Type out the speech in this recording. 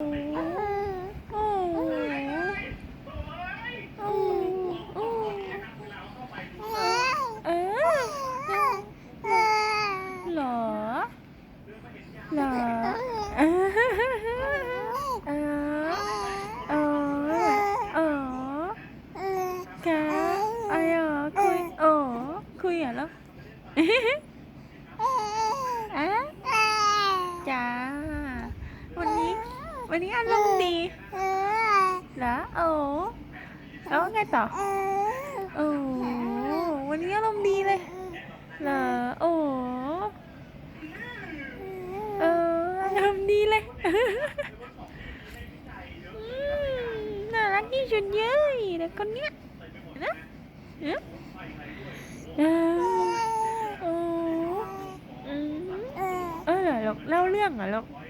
หรอเหรอเออเออเออเออค่ะไอ้เหรอคุยโอ้คุยเหรอลูกอะจ้าวันนี้ วันนี้อารมณ์ดีเหรอโอ้แล้วไงต่อโอ้วันนี้อารมณ์ดีเลยเหรอโอ้เอออารมณ์ดีเลยอืมน่ารักที่สุดเลยเด็กคนเนี้ยนะเอ๊ะเออโอ้อืมเออเหรอลูกเล่าเรื่องเหรอลูกเหรอ